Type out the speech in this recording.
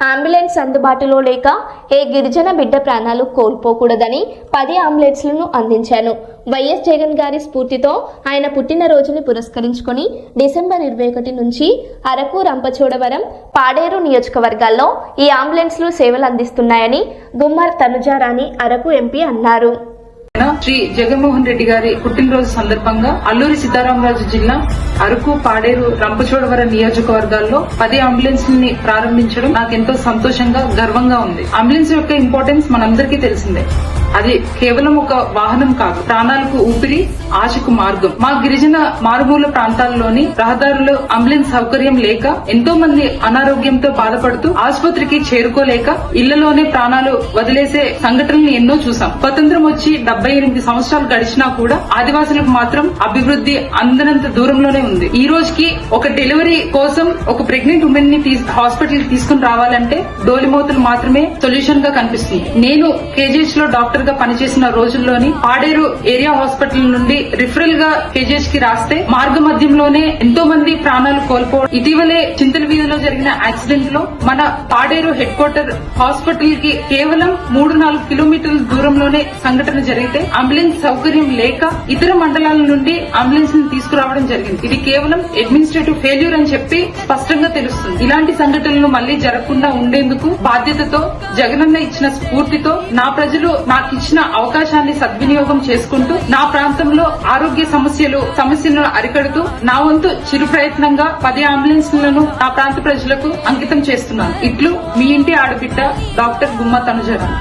Ambulance అందుబాటులో లేక ఏ గిరిజన బిడ్డ ప్రాణాలు కోల్పోకూడదని పది అంబులెన్స్లను అందించాను. వైఎస్ జగన్ గారి స్ఫూర్తితో ఆయన పుట్టినరోజుని పురస్కరించుకొని డిసెంబర్ ఇరవై ఒకటి నుంచి అరకు రంపచోడవరం పాడేరు నియోజకవర్గాల్లో ఈ అంబులెన్స్లు సేవలు అందిస్తున్నాయని గుమ్మర్ తనుజారాణి అరకు ఎంపీ అన్నారు. శ్రీ జగన్మోహన్ రెడ్డి గారి పుట్టినరోజు సందర్భంగా అల్లూరి సీతారామరాజు జిల్లా అరకు పాడేరు రంపచోడవరం నియోజకవర్గాల్లో పది అంబులెన్స్ని ప్రారంభించడం నాకెంతో సంతోషంగా గర్వంగా ఉంది. అంబులెన్స్ యొక్క ఇంపార్టెన్స్ మనందరికీ తెలిసిందే. అది కేవలం ఒక వాహనం కాదు ప్రాణాలకు ఊపిరి ఆశకు మార్గం. మా గిరిజన మారుమూల ప్రాంతాల్లోని రహదారులు అంబులెన్స్ సౌకర్యం లేక ఎంతో మంది అనారోగ్యంతో బాధపడుతూ ఆసుపత్రికి చేరుకోలేక ఇళ్ళలోనే ప్రాణాలు వదిలేసే సంఘటనలు ఎన్నో చూసాం. స్వతంత్రం వచ్చి డెబ్బై ఎనిమిది సంవత్సరాలు గడిచినా కూడా ఆదివాసులకు మాత్రం అభివృద్ధి అందనంత దూరంలోనే ఉంది. ఈ రోజుకి ఒక డెలివరీ కోసం ఒక ప్రెగ్నెంట్ ఉమెన్ని హాస్పిటల్కి తీసుకుని రావాలంటే డోలిమోతులు మాత్రమే సొల్యూషన్గా కనిపిస్తుంది. నేను కేజీహెచ్లో డాక్టర్గా పనిచేసిన రోజుల్లోని పాడేరు ఏరియా హాస్పిటల్ నుండి రిఫరల్గా కేజీహెచ్కి రాస్తే మార్గ మధ్యంలోనే ఎంతో మంది ప్రాణాలు కోల్పోవడం ఇటీవలే చింతల వీధిలో జరిగిన యాక్సిడెంట్లో మన పాడేరు హెడ్ క్వార్టర్ హాస్పిటల్కి కేవలం మూడు నాలుగు కిలోమీటర్ల దూరంలోనే సంఘటన జరిగితే అంబులెన్స్ సౌకర్యం లేక ఇతర మండలాల నుండి అంబులెన్స్ని తీసుకురావడం జరిగింది. ఇది కేవలం అడ్మినిస్ట్రేటివ్ ఫెయిల్యూర్ అని చెప్పి స్పష్టంగా తెలుస్తుంది. ఇలాంటి సంఘటనలు మళ్ళీ జరగకుండా ఉండేందుకు బాధ్యతతో జగనన్న ఇచ్చిన స్ఫూర్తితో నా ప్రజలు నాకు ఇచ్చిన అవకాశాన్ని సద్వినియోగం చేసుకుంటూ నా ప్రాంతంలో ఆరోగ్య సమస్యలు సమస్యలను అరికడుతూ నా వంతు చిరు ప్రయత్నంగా పది అంబులెన్స్లను నా ప్రాంత ప్రజలకు అంకితం చేస్తున్నాను. ఇట్లు మీ ఇంటి ఆడబిడ్డ డాక్టర్ గుమ్మ తనుజరావు.